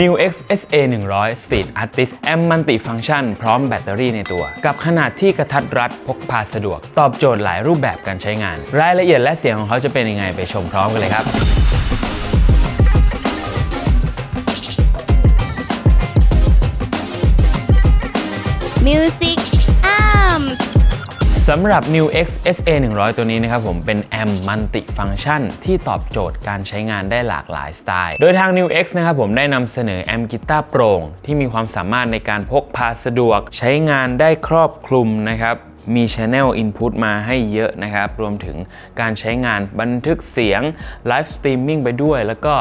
New X SA 100 Speed Artist แอมมัลติฟัง c t ชันพร้อมแบตเตอรี่ในตัว กับขนาดที่กระทัดรัดพกพาสะดวก ตอบโจทย์หลายรูปแบบการใช้งาน รายละเอียดและเสียงของเขาจะเป็นยังไงไปชมพร้อมกันเลยครับ Music สำหรับ New X SA 100 ตัวนี้นะครับผมเป็นแอมมัลติฟังก์ชันที่ตอบโจทย์การใช้งานได้หลากหลายสไตล์ โดยทาง New X นะครับผมได้นำเสนอแอมกีตาร์โปร่ง ที่มีความสามารถในการพกพาสะดวก ใช้งานได้ครอบคลุมนะครับ มี Channel Input มาให้เยอะนะครับ รวมถึงการใช้งานบันทึกเสียงไลฟ์สตรีมมิ่งไปด้วย แล้วก็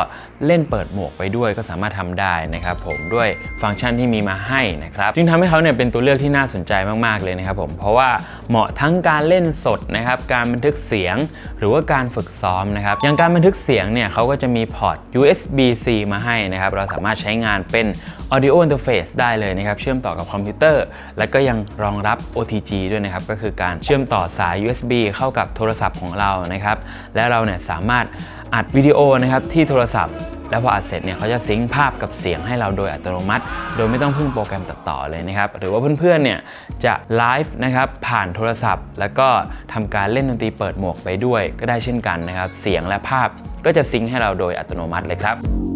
เล่นเปิดหมวกไปด้วยก็สามารถทำได้นะครับผมด้วยฟังก์ชันที่มีมาให้นะครับ จึงทำให้เขาเนี่ยเป็นตัวเลือกที่น่าสนใจมาก ๆ เลยนะครับผม เพราะว่าเหมาะทั้งการเล่นสดนะครับ การบันทึกเสียงหรือว่าการฝึกซ้อมนะครับ อย่างการบันทึกเสียงเนี่ยเขาก็จะมีพอร์ต USB-C มาให้นะครับ เราสามารถใช้งานเป็น Audio Interface ได้เลยนะครับ เชื่อมต่อกับคอมพิวเตอร์ แล้วก็ยังรองรับ OTG ด้วยนะครับก็คือการเชื่อมต่อสาย USB เข้ากับโทรศัพท์ของเรานะครับ และเราเนี่ยสามารถอัดวิดีโอนะครับที่โทรศัพท์ แล้วพออัดเสร็จเนี่ยเขาจะซิงค์ภาพกับเสียงให้เราโดยอัตโนมัติ โดยไม่ต้องพึ่งโปรแกรมตัดต่อเลยนะครับ หรือว่าเพื่อนๆเนี่ยจะไลฟ์นะครับผ่านโทรศัพท์ แล้วก็ทำการเล่นดนตรีเปิดหมวกไปด้วย ก็ได้เช่นกันนะครับ เสียงและภาพก็จะซิงค์ให้เราโดยอัตโนมัติเลยครับ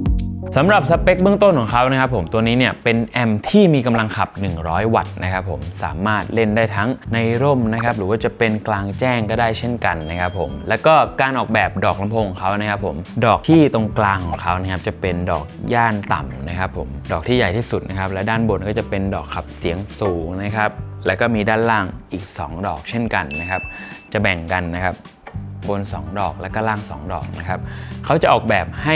สำหรับสเปคเบื้องต้นของเขานะครับผมตัวนี้เนี่ยเป็นแอมป์ที่มีกำลังขับ 100 วัตต์นะครับผมสามารถเล่นได้ทั้งในร่มนะครับหรือว่าจะเป็นกลางแจ้งก็ได้เช่นกันนะครับผมแล้วก็การออกแบบดอกลำโพงของเขานะครับผมดอกที่ตรงกลางของเขานะครับจะเป็นดอกย่านต่ำนะครับผมดอกที่ใหญ่ที่สุดนะครับและด้านบนก็จะเป็นดอกขับเสียงสูงนะครับแล้วก็มีด้านล่างอีก 2 ดอกเช่นกันนะครับจะแบ่งกันนะครับบน 2 ดอกแล้วก็ล่าง 2 ดอกนะครับเขาจะออกแบบให้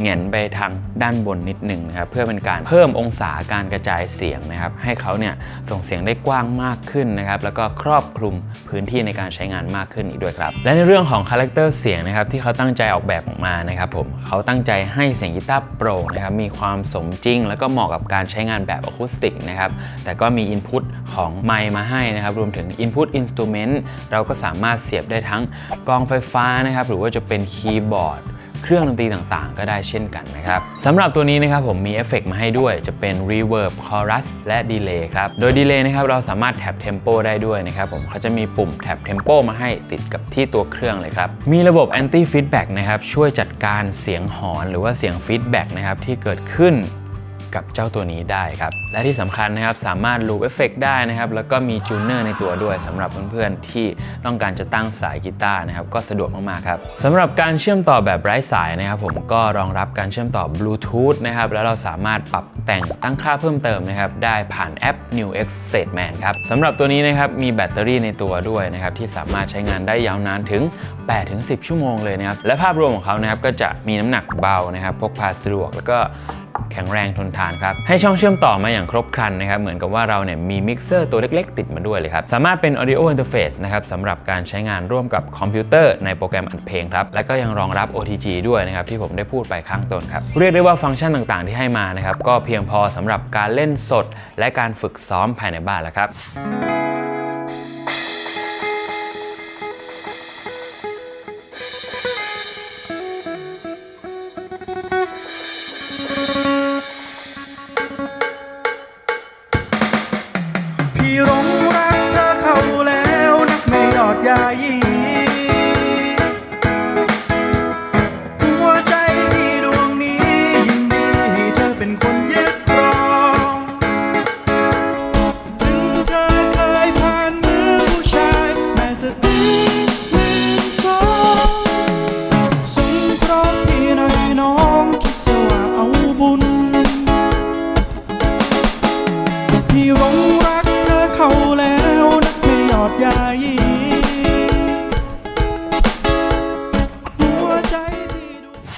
แหงนไปทางด้านบนนิดหนึ่งนะครับเพื่อเป็นการเพิ่มองศาการกระจายเสียงนะครับให้เขาเนี่ยส่งเสียงได้กว้างมากขึ้นนะครับแล้วก็ครอบคลุมพื้นที่ในการใช้งานมากขึ้นอีกด้วยครับ และในเรื่องของคาแรคเตอร์เสียงนะครับที่เขาตั้งใจออกแบบออกมานะครับผมเขาตั้งใจให้เสียงกีตาร์โปร่งนะครับมีความสมจริง แล้วก็เหมาะกับการใช้งานแบบอะคูสติกนะครับแต่ก็มีอินพุตของไมค์มาให้นะครับรวมถึง Input Instrument เราก็สามารถเสียบได้ทั้งกองไฟฟ้านะครับหรือว่าจะเป็นคีย์บอร์ด เครื่องดนตรีต่างๆ ก็ได้เช่นกันนะครับสำหรับตัวนี้นะครับผมมีเอฟเฟกต์มาให้ด้วยจะเป็น Reverb Chorus และ Delay ครับ โดย Delay นะครับเราสามารถแท็บ Tempo ได้ด้วยนะครับผมเขาจะมีปุ่มแท็บ Tempo มาให้ติดกับที่ตัวเครื่องเลยครับ มีระบบ Anti Feedback นะครับช่วยจัดการเสียงหอน หรือว่าเสียง Feedback นะครับที่เกิดขึ้น กับเจ้าตัวนี้ได้ครับ และที่สำคัญนะครับสามารถลูปเอฟเฟกได้นะครับ แล้วก็มีจูเนอร์ในตัวด้วยสำหรับเพื่อนๆที่ต้องการจะตั้งสายกีตาร์นะครับ ก็สะดวกมากๆครับสำหรับการเชื่อมต่อแบบไร้สายนะครับ ผมก็รองรับการเชื่อมต่อบลูทูธนะครับ แล้วเราสามารถปรับแต่งตั้งค่าเพิ่มเติมนะครับ ได้ผ่านแอป New X Statement ครับสำหรับตัวนี้นะครับมีแบตเตอรี่ในตัวด้วยนะครับที่สามารถใช้งานได้ยาวนานถึง 8-10 ชั่วโมงเลยนะครับและภาพรวมของเขานะครับก็จะมีน้ำหนักเบานะครับพกพาสะดวกแล้วก็ แข็งแรงทนทานครับ ให้ช่องเชื่อมต่อมาอย่างครบครันนะครับ เหมือนกับว่าเราเนี่ยมีมิกเซอร์ตัวเล็กๆ ติดมาด้วยเลยครับ สามารถเป็น audio interface นะครับสำหรับการใช้งานร่วมกับคอมพิวเตอร์ในโปรแกรมอัดเพลงครับ และก็ยังรองรับ OTG ด้วยนะครับที่ผมได้พูดไปข้างต้นครับ เรียกได้ว่าฟังก์ชันต่างๆ ที่ให้มานะครับก็เพียงพอสำหรับการเล่นสด และการฝึกซ้อมภายในบ้านแล้วครับ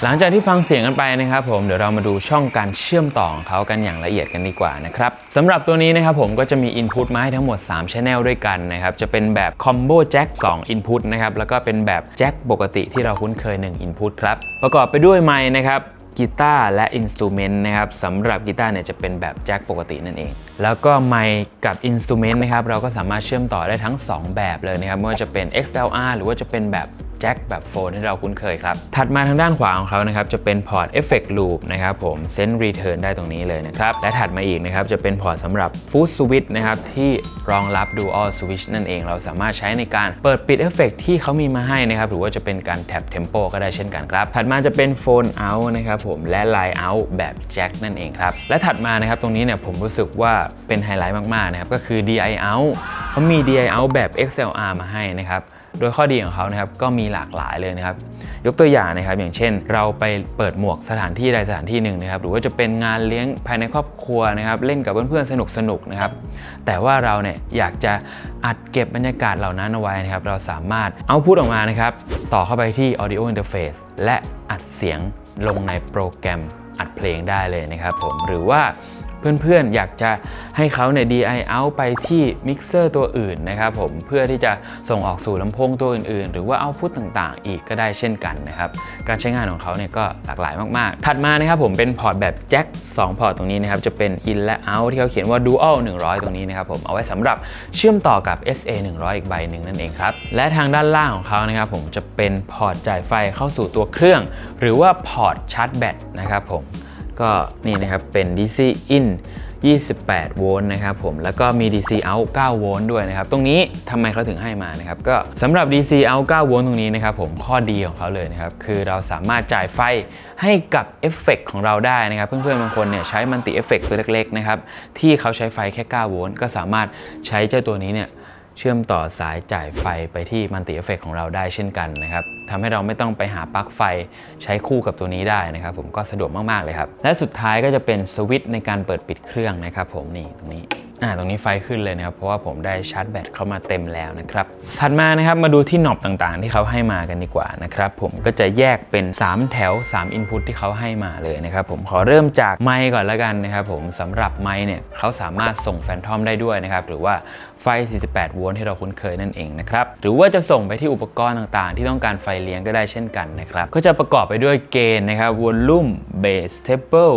หลังจากที่ฟังเสียงกันไปนะครับผมเดี๋ยวเรามาดูช่องการเชื่อมต่อของเขากันอย่างละเอียดกันดีกว่านะครับสำหรับตัวนี้นะครับผมก็จะมี Input มาให้ทั้งหมด 3 Channel ด้วยกันนะครับจะเป็นแบบ Combo Jack 2 Input นะครับแล้วก็เป็นแบบแจ็คปกติที่เราคุ้นเคย 1 Input ครับประกอบไปด้วยไมค์นะครับกีตาร์และอินสตูเมนต์นะครับสำหรับกีตาร์เนี่ยจะเป็นแบบแจ็คปกตินั่นเอง แล้วก็ไมค์กับอินสตูเมนต์นะครับเราก็สามารถเชื่อมต่อได้ทั้ง 2 แบบเลยนะครับไม่ว่าจะเป็น XLR หรือว่าจะเป็นแบบแจ็คแบบโฟนที่เราคุ้นเคยครับ ถัดมาทางด้านขวาของเขานะครับจะเป็นพอร์ต Effect Loop นะครับผม Send Return ได้ตรงนี้เลยนะครับ และถัดมาอีกนะครับจะเป็นพอร์ตสำหรับ Foot Switch นะครับที่รองรับ Dual Switch นั่นเองเราสามารถใช้ในการเปิดปิดเอฟเฟกที่เขามีมาให้นะครับหรือว่าจะเป็นการแท็บ Tempo ก็ได้เช่นกันครับ ถัดมาจะเป็น Phone Out นะครับผมและ Line Out แบบแจ็คนั่นเองครับ และถัดมานะครับตรงนี้เนี่ยผมรู้สึกว่าเป็นไฮไลท์มากๆนะครับก็คือ DI Out เขามี DI Out แบบ XLR มาให้นะครับ โดยข้อดีของเขานะครับก็มีหลากหลายเลยนะครับ ยกตัวอย่างนะครับอย่างเช่น เราไปเปิดหมวกสถานที่ใดสถานที่หนึ่งนะครับ หรือว่าจะเป็นงานเลี้ยงภายในครอบครัวนะครับ เล่นกับเพื่อนๆสนุกๆนะครับ แต่ว่าเราเนี่ยอยากจะอัดเก็บบรรยากาศเหล่านั้นเอาไว้นะครับ เราสามารถเอาพูดออกมานะครับ ต่อเข้าไปที่ audio interface และอัดเสียงลงในโปรแกรมอัดเพลงได้เลยนะครับผมหรือว่าเพื่อนๆอยากจะ ให้เขาเนี่ย DI out ไปที่มิกเซอร์ตัวอื่นนะครับผมเพื่อที่จะส่งออกสู่ลำโพงตัวอื่นๆ หรือว่าเอาพุตต่างๆ อีกก็ได้เช่นกันนะครับการใช้งานของเขาเนี่ยก็หลากหลายมากๆ ถัดมานะครับผมเป็นพอร์ตแบบแจ็ค2พอร์ตตรงนี้นะครับจะเป็น in และ out ที่เขาเขียนว่า dual 100 ตรงนี้นะครับผมเอาไว้สำหรับเชื่อมต่อกับ SA 100 อีกใบหนึ่งนั่นเองครับและทางด้านล่างของเขานะครับผมจะเป็นพอร์ตจ่ายไฟเข้าสู่ตัวเครื่อง หรือว่าพอร์ตชาร์จแบตนะครับผมก็นี่นะครับเป็น DC in 28 โวลต์นะครับผม แล้วก็มี DC out 9 โวลต์ด้วยนะครับ ตรงนี้ทำไมเขาถึงให้มานะครับ ก็สำหรับ DC out 9 โวลต์ตรงนี้นะครับผมข้อดีของเขาเลยนะครับ คือเราสามารถจ่ายไฟให้กับเอฟเฟกต์ของเราได้นะครับ เพื่อนๆ บางคนเนี่ยใช้มันติเอฟเฟกต์ตัวเล็กๆนะครับ ที่เขาใช้ไฟแค่ 9 โวลต์ก็สามารถใช้เจ้าตัวนี้เนี่ย เชื่อมต่อสายจ่ายไฟไปที่มันติเอฟเฟกของเราได้เช่นกันนะครับทำให้เราไม่ต้องไปหาปลั๊กไฟใช้คู่กับตัวนี้ได้นะครับ ผมก็สะดวกมากๆเลยครับ และสุดท้ายก็จะเป็นสวิตช์ในการเปิดปิดเครื่องนะครับ ผมนี่ตรงนี้ อ่าตรงนี้ไฟขึ้นเลยนะครับ เพราะว่าผมได้ชาร์จแบตเข้ามาเต็มแล้วนะครับถัดมานะครับมาดูที่หนอบต่างๆ ที่เขาให้มากันดีกว่านะครับผมก็จะแยกเป็น 3 แถว 3 Input ที่เขาให้มาเลยนะครับผมขอเริ่มจากไมค์ก่อนล้วกันนะครับผมสำหรับไมค์เนี่ยเขาสามารถส่งแฟนทอมได้ด้วยนะครับหรือว่าไฟ 48 โวลต์ที่เราคุ้นเคยนั่นเองนะครับ หรือว่าจะส่งไปที่อุปกรณ์ต่างๆ ที่ต้องการไฟเลี้ยงก็ได้เช่นกันนะครับ ก็จะประกอบไปด้วยเกณฑ์นะครับวอลลุ่มเบสเทเบิล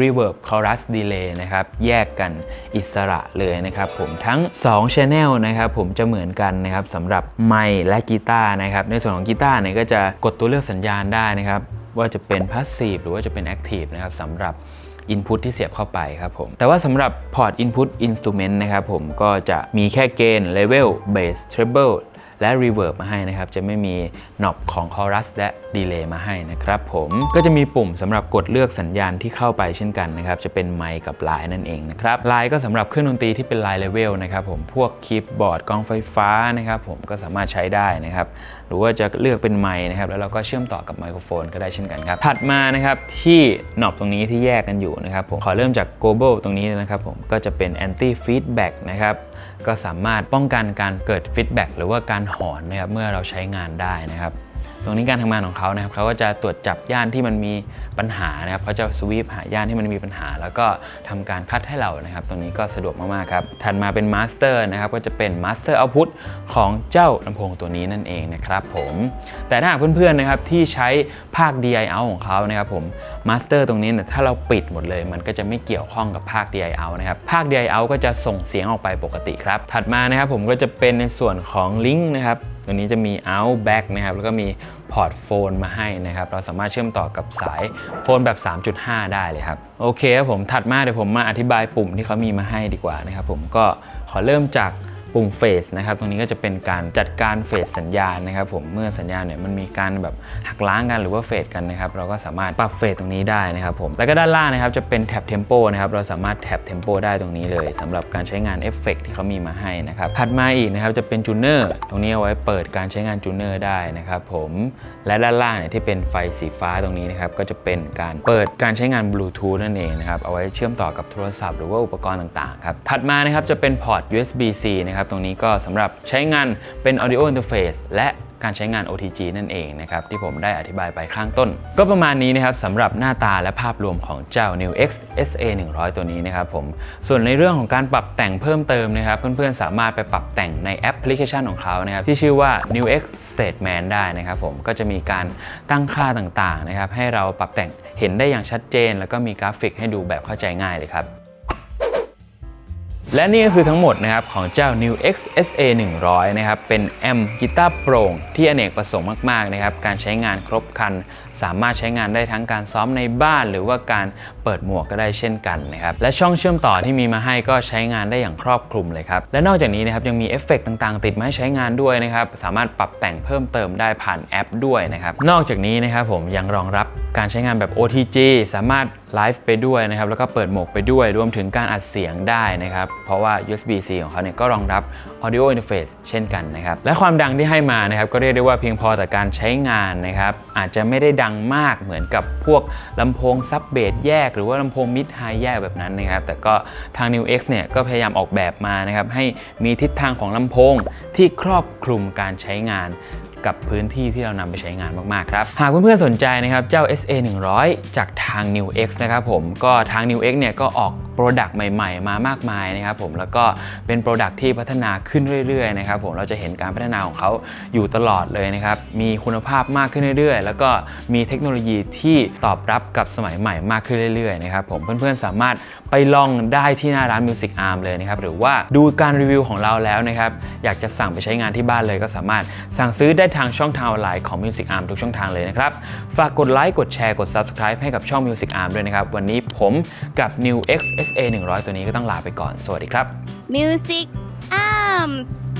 Reverb Chorus Delay นะครับ แยกกันอิสระเลยนะครับผมทั้ง 2 Channel นะครับผมจะเหมือนกันนะครับสำหรับไมค์และกีตาร์นะครับ ในส่วนของกีตาร์เนี่ยก็จะกดตัวเลือกสัญญาณได้นะครับ ว่าจะเป็น Passive หรือว่าจะเป็น Active นะครับสำหรับ Input ที่เสียบเข้าไปครับผม แต่ว่าสำหรับพอร์ต Input Instrument นะครับผมก็จะมีแค่เกณฑ์ Level Bass Treble และ Reverb มาให้นะครับ จะไม่มีหนอบของ Chorus และ Delay มาให้นะครับผมก็จะมีปุ่มสำหรับกดเลือกสัญญาณที่เข้าไปเช่นกันนะครับ จะเป็นไมค์กับไลน์นั่นเองนะครับไลน์ก็สำหรับเครื่องดนตรีที่เป็นไลน์เลเวลนะครับผมพวกคีย์บอร์ดกล้องไฟฟ้านะครับผมก็สามารถใช้ได้นะครับหรือว่าจะเลือกเป็นไมค์นะครับแล้วเราก็เชื่อมต่อกับไมโครโฟนก็ได้เช่นกันครับถัดมานะครับที่หนอบตรงนี้ที่แยกกันอยู่นะครับผมขอเริ่มจาก global ตรงนี้นะครับผมก็จะเป็น anti feedback นะครับ ก็สามารถป้องกันการเกิดฟิตแบ็หรือว่าการหอนนะครับเมื่อเราใช้งานได้นะครับ ตรงนี้การทำงานของเขานะครับเขาก็จะตรวจจับย่านที่มันมีปัญหานะครับเขาจะสวีปหาย่านที่มันมีปัญหา แล้วก็ทำการคัดให้เรานะครับ ตรงนี้ก็สะดวกมากๆครับถัดมาเป็นมาสเตอร์นะครับก็จะเป็นมาสเตอร์เอาพุตของเจ้าลำโพงตัวนี้นั่นเองนะครับผมแต่ถ้าหากเพื่อนๆนะครับที่ใช้ภาค DI out ของเขานะครับผมมาสเตอร์ตรงนี้เนี่ยถ้าเราปิดหมดเลย มันก็จะไม่เกี่ยวข้องกับภาค DI out นะครับภาค DI out ก็จะส่งเสียงออกไปปกติครับ ถัดมานะครับผมก็จะเป็นในส่วนของลิงก์นะครับ ตัวนี้จะมี out back นะครับ แล้วก็มีพอร์ตโฟนมาให้นะครับ เราสามารถเชื่อมต่อกับสายโฟนแบบ 3.5 ได้เลยครับ โอเคครับผมถัดมาเดี๋ยวผมมาอธิบายปุ่มที่เขามีมาให้ดีกว่านะครับผมก็ขอเริ่มจาก ปุ่มเฟสนะครับตรงนี้ก็จะเป็นการจัดการเฟสสัญญาณนะครับผมเมื่อสัญญาณเนี่ยมันมีการแบบหักล้างกันหรือว่าเฟสกันนะครับเราก็สามารถปรับเฟสตรงนี้ได้นะครับผมแล้วก็ด้านล่างนะครับจะเป็นแท็บเทมโปนะครับเราสามารถแท็บเทมโปได้ตรงนี้เลยสำหรับการใช้งานเอฟเฟกที่เขามีมาให้นะครับถัดมาอีกนะครับจะเป็นจูเนอร์ตรงนี้เอาไว้เปิดการใช้งานจูเนอร์ได้นะครับผมและด้านล่างเนี่ยที่เป็นไฟสีฟ้าตรงนี้นะครับก็จะเป็นการเปิดการใช้งานบลูทูธนั่นเองนะครับเอาไว้เชื่อมต่อกับโทรศัพท์หรือว่าอุปกรณ์ต่างๆครับถัดมานะครับจะเป็นพอร์ต USB-C นะครับตรงนี้ก็สำหรับใช้งานเป็น audio interface และการใช้งาน OTG นั่นเองนะครับที่ผมได้อธิบายไปข้างต้น ก็ประมาณนี้นะครับสำหรับหน้าตาและภาพรวมของเจ้า New X SA 100 ตัวนี้นะครับผมส่วนในเรื่องของการปรับแต่งเพิ่มเติมนะครับเพื่อนๆสามารถไปปรับแต่งในแอปพลิเคชันของเขานะครับที่ชื่อว่า New X Statement ได้นะครับผมก็จะมีการตั้งค่าต่างๆนะครับให้เราปรับแต่งเห็นได้อย่างชัดเจน แล้วก็มีกราฟิกให้ดูแบบเข้าใจง่ายเลยครับ และนี่ก็คือทั้งหมดนะครับของเจ้า New X SA 100 นะครับ เป็นแอมกีตาร์โปร่งที่อเนกประสงค์มาก ๆ นะครับ การใช้งานครบครันสามารถใช้งานได้ทั้งการซ้อมในบ้านหรือว่าการเปิดหมวกก็ได้เช่นกันนะครับและช่องเชื่อมต่อที่มีมาให้ก็ใช้งานได้อย่างครอบคลุมเลยครับและนอกจากนี้นะครับยังมีเอฟเฟกต์ต่างๆ ติดมาให้ใช้งานด้วยนะครับสามารถปรับแต่งเพิ่มเติมได้ผ่านแอปด้วยนะครับนอกจากนี้นะครับผมยังรองรับการใช้งานแบบ OTG สามารถไลฟ์ไปด้วยนะครับแล้วก็เปิดหมวกไปด้วยรวมถึงการอัดเสียงได้นะครับเพราะว่า USB-C ของเขาเนี่ยก็รองรับ Audio Interface เช่นกันนะครับ และความดังที่ให้มานะครับก็เรียกได้ว่าเพียงพอต่อการใช้งานนะครับ อาจจะไม่ได้ดังมากเหมือนกับพวกลำโพงซับเบสแยก หรือว่าลำโพงมิดไฮแยกแบบนั้นนะครับ แต่ก็ทาง New X เนี่ยก็พยายามออกแบบมานะครับให้มีทิศทางของลำโพงที่ครอบคลุมการใช้งาน กับพื้นที่ที่เรานำไปใช้งานมากๆครับ หากเพื่อนๆสนใจนะครับเจ้า SA 100 จากทาง New X นะครับผมก็ทาง New X เนี่ยก็ออกโปรดักต์ใหม่ๆ มามากมายนะครับผมแล้วก็เป็นโปรดักต์ที่พัฒนาขึ้นเรื่อยๆนะครับผมเราจะเห็นการพัฒนาของเขาอยู่ตลอดเลยนะครับมีคุณภาพมากขึ้นเรื่อยๆ แล้วก็มีเทคโนโลยีที่ตอบรับกับสมัยใหม่มากขึ้นเรื่อยๆนะครับผมเพื่อนๆสามารถ ไปลองได้ที่หน้าร้าน Music Arm เลยนะครับ หรือว่าดูการรีวิวของเราแล้วนะครับ อยากจะสั่งไปใช้งานที่บ้านเลยก็สามารถสั่งซื้อได้ทางช่องทางออนไลน์ของ Music Arm ทุกช่องทางเลยนะครับ ฝากกดไลค์ กดแชร์ กด Subscribe ให้กับช่อง Music Arm ด้วยนะครับ วันนี้ผมกับ New X SA 100 ตัวนี้ก็ต้องลาไปก่อน สวัสดีครับ Music Arms